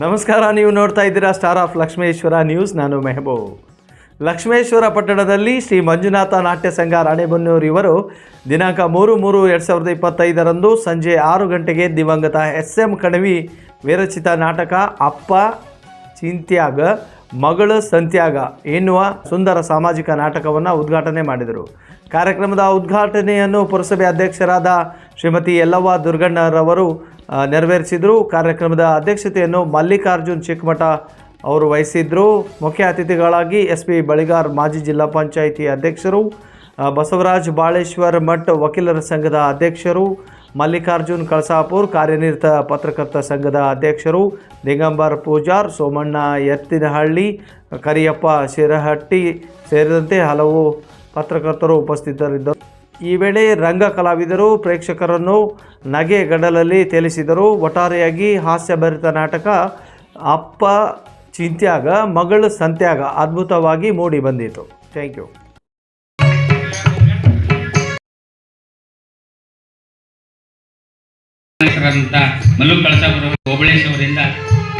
ನಮಸ್ಕಾರ, ನೀವು ನೋಡ್ತಾ ಇದ್ದೀರಾ ಸ್ಟಾರ್ ಆಫ್ ಲಕ್ಷ್ಮೇಶ್ವರ ನ್ಯೂಸ್ ನಾನು ಮೆಹಬೂಬ್. ಲಕ್ಷ್ಮೇಶ್ವರ ಪಟ್ಟಣದಲ್ಲಿ ಶ್ರೀ ಮಂಜುನಾಥ ನಾಟ್ಯ ಸಂಘ ರಾಣೆಬೆನ್ನೂರು ಇವರು ದಿನಾಂಕ ಮೂರು ಮೂರು ಎರಡು ಸಾವಿರದ ಇಪ್ಪತ್ತೈದರಂದು ಸಂಜೆ ಆರು ಗಂಟೆಗೆ ದಿವಂಗತ ಎಸ್ ಎಂ ಕಣವಿ, ವಿರಚಿತ ನಾಟಕ ಅಪ್ಪ ಚಿಂತ್ಯಾಗ, ಮಗಳು ಸಂತ್ಯಾಗ ಎನ್ನುವ ಸುಂದರ ಸಾಮಾಜಿಕ ನಾಟಕವನ್ನು ಉದ್ಘಾಟನೆ ಮಾಡಿದರು. ಕಾರ್ಯಕ್ರಮದ ಉದ್ಘಾಟನೆಯನ್ನು ಪುರಸಭೆ ಅಧ್ಯಕ್ಷರಾದ ಶ್ರೀಮತಿ ಯಲ್ಲವ್ವ ದುರ್ಗಣ್ಣರವರು ನೆರವೇರಿಸಿದರು. ಕಾರ್ಯಕ್ರಮದ ಅಧ್ಯಕ್ಷತೆಯನ್ನು ಮಲ್ಲಿಕಾರ್ಜುನ್ ಚಿಕ್ಕಮಠ ಅವರು ವಹಿಸಿದ್ರು. ಮುಖ್ಯ ಅತಿಥಿಗಳಾಗಿ ಎಸ್ ಪಿ ಬಳಿಗಾರ್ ಮಾಜಿ ಜಿಲ್ಲಾ ಪಂಚಾಯಿತಿ ಅಧ್ಯಕ್ಷರು ಬಸವರಾಜ್ ಬಾಳೇಶ್ವರ್ ಮಠ್ ವಕೀಲರ ಸಂಘದ ಅಧ್ಯಕ್ಷರು, ಮಲ್ಲಿಕಾರ್ಜುನ್ ಕಳಸಾಪುರ್ ಕಾರ್ಯನಿರತ ಪತ್ರಕರ್ತ ಸಂಘದ ಅಧ್ಯಕ್ಷರು, ದಿಗಂಬರ್ ಪೂಜಾರ್, ಸೋಮಣ್ಣ ಎತ್ತಿನಹಳ್ಳಿ, ಕರಿಯಪ್ಪ ಶಿರಹಟ್ಟಿ ಸೇರಿದಂತೆ ಹಲವು ಪತ್ರಕರ್ತರು ಉಪಸ್ಥಿತರಿದ್ದರು. ಈ ವೇಳೆ ರಂಗ ಕಲಾವಿದರು ಪ್ರೇಕ್ಷಕರನ್ನು ನಗೆ ಗಡಲಲ್ಲಿ ತೇಲಿಸಿದರು. ಒಟ್ಟಾರೆಯಾಗಿ ಹಾಸ್ಯಭರಿತ ನಾಟಕ ಅಪ್ಪ ಚಿಂತ್ಯಾಗ ಮಗಳು ಸಂತ್ಯಾಗ ಅದ್ಭುತವಾಗಿ ಮೂಡಿ ಬಂದಿತು. Thank you. ಮಲ್ಲು ಕಳಸಾಪುರ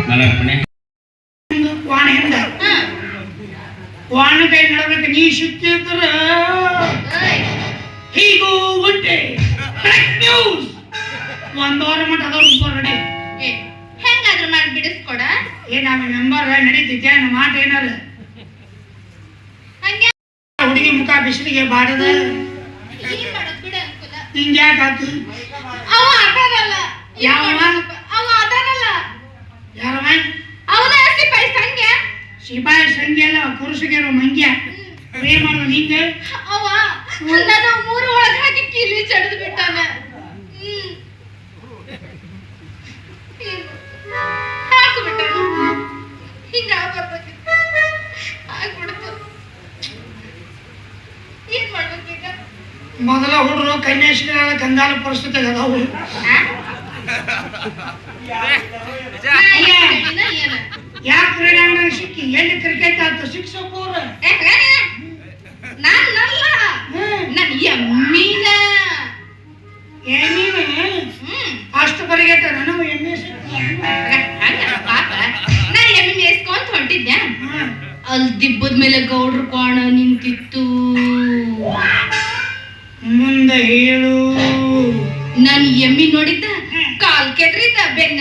ಮಾಲಾರ್ಪಣೆ ವಾಣ ಹಿಂದ ವಾಣ ಕೈ ನಡಬೇಕು ನೀ ಸಿಕ್ಕಿದ್ರ ಒಂದ್ ವಾರ ಮಟ್ಟ ಅದ ರೆಡಿ ಏ, ಹೆಂಗಾದ್ರೂ ಮಾಡಿ ಬಿಡಿಸ್ಕೊಡ. ಏ ನಾವ್ ಮೆಂಬರ್ ನಡೀತೈತೆ ನಮ್ಮ ಮಾಟ ಏನಾರ. ಹಂಗೆ. ಹುಡುಗಿ ಮುಖ ಬಿಸಿಲಿಗೆ ಬಾಡದ ಏನ್ ಮಾಡೋದ್ ಬಿಡ ಹಿಂಗ್ಯಾಕ್ ಆತು? ಅವ ಅದಾನಲ್ಲ. ಏನ್ ಯಾವ? ಮಾಡೋದಪ್ಪ? ಅವ ಅದಾನಲ್ಲ. ಯಾರವ? ಅವನ ಸಿಪಾಯಿ ಸಂಖ್ಯೆ ಸಿಪಾಯಿ ಸಂಖ್ಯೆ ಅಲ್ಲ ಪುರುಷಗಿರೋ ಮಂಗ್ಯ. ಏನ್ ಮಾಡೋದು ನಿಂಗೆ? ಅವ ನಾನು ಮೂರು ಒಳಗೆ ಹಾಕಿ ಕಿಲಿ ಚಡ್ದು ಬಿಟ್ಟಾನ. ಆಗ್ಬಿಡ್ತು ಏನ್ ಮಾಡ್ಬೇಕೀಗ ಮೊದಲ ಹುಡುಗರು ಕನ್ಯಾಶ್ರೀ ಕಂಗಾಲ ಪರಿಸ್ಥಿತಿ ಏನ್ ಹೇಳಿನ ಯಾಕೆ ಕ್ರೀಡಾಂಗಣ ಸಿಕ್ಕಿ? ಎಲ್ಲಿ ಕ್ರಿಕೆಟ್ ಶಿಕ್ಷಕರು ಏ, ನಾನು ಎಮ್ಮಿನ. ಅಲ್ಲಿ ದಿಬ್ಬದ ಮೇಲೆ ಗೌಡ್ರ ಕೋಣ ನಿಂತಿತ್ತು. ಮುಂದೆ ಹೇಳು. ನನ್ ಎಮ್ಮಿ ನೋಡಿದ್ದ ಕಾಲ್ ಕೆದ್ರಿದ್ದ ಬೆನ್ನ